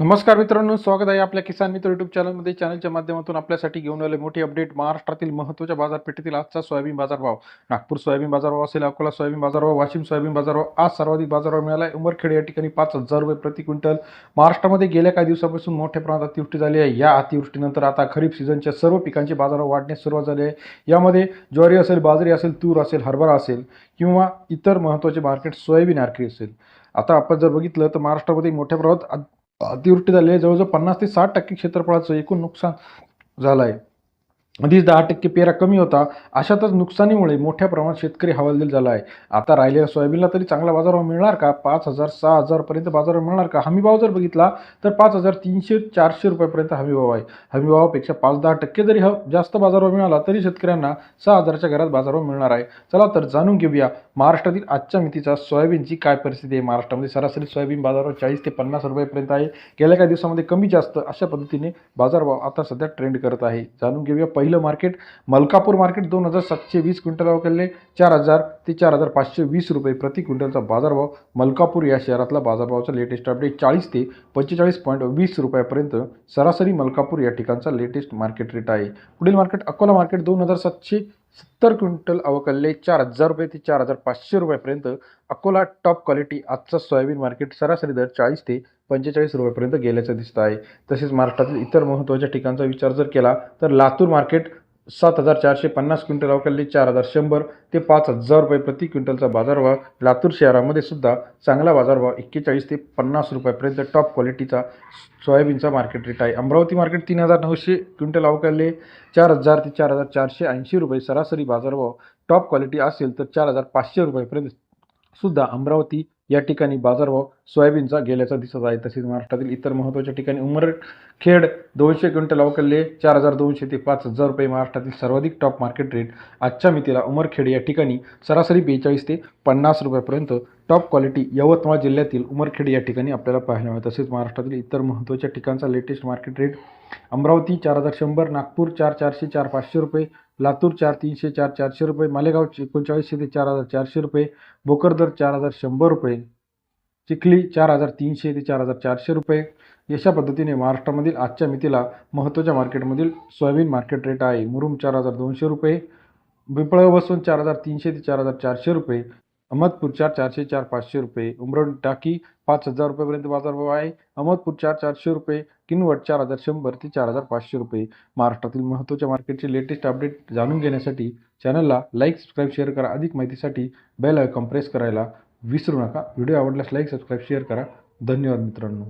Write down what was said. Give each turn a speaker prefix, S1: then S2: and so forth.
S1: नमस्कार मित्रांनो स्वागत आहे आपल्या किसान मित्र युट्यूब चॅनलमध्ये चॅनलच्या माध्यमातून आपल्यासाठी घेऊन आले मोठी अपडेट महाराष्ट्रातील महत्त्वाच्या बाजारपेठेतील आजचा सोयाबीन बाजारभाव. नागपूर सोयाबीन बाजारभाव असेल अकोला सोयाबीन बाजारभाव वाशिम सोयाबीन बाजारभाव आज सर्वाधिक बाजारभाव मिळाला आहे उमरखेड या ठिकाणी पाच हजार रुपये प्रति क्विंटल. महाराष्ट्रामध्ये गेल्या काही दिवसापासून मोठ्या प्रमाणात अतिवृष्टी झाली आहे. या अतिवृष्टीनंतर आता खरीप सीझनच्या सर्व पिकांचे बाजारभाव वाढण्यास सुरुवात झाली आहे. यामध्ये ज्वारी असेल बाजरी असेल तूर असेल हरभरा असेल किंवा इतर महत्त्वाचे मार्केट सोयाबीन आरखी असेल. आता आपण जर बघितलं तर महाराष्ट्रामध्ये मोठ्या प्रमाणात अतिवृष्टी झाली आहे. जवळजवळ पन्नास ते साठ टक्के क्षेत्रफळाचं एकूण नुकसान झालं आहे. आधीच दहा टक्के पेरा कमी होता. अशातच नुकसानीमुळे मोठ्या प्रमाणात शेतकरी हवालदिल झाला आहे. आता राहिलेल्या सोयाबीनला तरी चांगला बाजारभाव मिळणार का? पाच हजार सहा हजारपर्यंत बाजारभाव मिळणार का? हमीभाव जर बघितला तर पाच हजार तीनशे चारशे रुपयापर्यंत हमीभाव आहे. हमीभावापेक्षा पाच दहा टक्के जरी ह जास्त बाजारभाव मिळाला तरी शेतकऱ्यांना सहा हजारच्या घरात बाजारभाव मिळणार आहे. चला तर जाणून घेऊया महाराष्ट्रातील आजच्या मितीचा सोयाबीनची काय परिस्थिती आहे. महाराष्ट्रामध्ये सरासरी सोयाबीन बाजारभाव चाळीस ते पन्नास रुपयापर्यंत आहे. गेल्या काही दिवसामध्ये कमी जास्त अशा पद्धतीने बाजारभाव आता सध्या ट्रेंड करत आहे. जाणून घेऊया पहिलं मार्केट मलकापूर मार्केट दोन हजार सातशे वीस क्विंटल केले चार हजार ते चार हजार पाचशे वीस रुपये प्रति क्विंटलचा बाजारभाव मलकापूर या शहरातला बाजारभावाचा लेटेस्ट अपडेट चाळीस ते पंचेचाळीस पॉईंट वीस रुपयापर्यंत सरासरी मलकापूर या ठिकाणचा लेटेस्ट मार्केट रेट आहे. पुढील मार्केट अकोला मार्केट दोन हजार सातशे सत्तर क्विंटल अवकलले चार हजार रुपये ते चार हजार पाचशे रुपयापर्यंत अकोला टॉप क्वालिटी आजचा सोयाबीन मार्केट सरासरी दर चाळीस ते पंचेचाळीस रुपयापर्यंत गेल्याचं दिसत आहे. तसेच महाराष्ट्रातील इतर महत्त्वाच्या ठिकाणचा विचार जर केला तर लातूर मार्केट सात हजार चारशे पन्नास क्विंटल अवकाळले चार हजार शंभर ते पाच हजार रुपये प्रति क्विंटलचा बाजारभाव. लातूर शहरामध्ये सुद्धा चांगला बाजारभाव एक्केचाळीस ते पन्नास रुपयापर्यंत टॉप क्वालिटीचा सोयाबीनचा मार्केट रेट आहे. अमरावती मार्केट तीन हजार नऊशे क्विंटल अवकाळले चार हजार ते चार हजार चारशे ऐंशी रुपये सरासरी बाजारभाव. टॉप क्वालिटी असेल तर चार हजार पाचशे रुपयेपर्यंत सुद्धा अमरावती या ठिकाणी बाजारभाव सोयाबीनचा गेल्याचा दिसत आहे. तसेच महाराष्ट्रातील इतर महत्त्वाच्या ठिकाणी उमरखेड दोनशे क्विंटल अवकलले चार हजार दोनशे ते पाच हजार रुपये महाराष्ट्रातील सर्वाधिक टॉप मार्केट रेट आजच्या मितीला उमरखेड या ठिकाणी सरासरी बेचाळीस ते पन्नास रुपयापर्यंत टॉप क्वालिटी यवतमाळ जिल्ह्यातील उमरखेड या ठिकाणी आपल्याला पाहायला मिळेल तसेच महाराष्ट्रातील इतर महत्त्वाच्या ठिकाणचा लेटेस्ट मार्केट रेट अमरावती चार हजार शंभर नागपूर चार चारशे चार पाचशे रुपये लातूर चार तीनशे चार चारशे रुपये मालेगाव एकोणचाळीसशे ते चार हजार चारशे रुपये भोकरदर चार हजार शंभर रुपये चिखली चार हजार तीनशे ते चार हजार चारशे रुपये. अशा पद्धतीने महाराष्ट्रामधील आजच्या मितीला महत्त्वाच्या मार्केटमधील सोयाबीन मार्केट रेट आहे. मुरुम चार हजार दोनशे रुपये पिंपळगाव बसून चार हजार तीनशे ते चार हजार चारशे रुपये अहमदपूर चार चारशे चार पाचशे रुपये. उमरड टाकी पाच हजार रुपयेपर्यंत बाजारभाव आहे. अहमदपूर चार चारशे रुपये. किनवट चार हजार शंभर ते चार हजार पाचशे रुपये. महाराष्ट्रातील महत्त्वाच्या मार्केटचे लेटेस्ट अपडेट जाणून घेण्यासाठी चॅनलला लाईक सबस्क्राईब शेअर करा. अधिक माहितीसाठी बेल आयकॉन प्रेस करायला विसरू नका. व्हिडिओ आवडल्यास लाईक सबस्क्राईब शेअर करा. धन्यवाद मित्रांनो.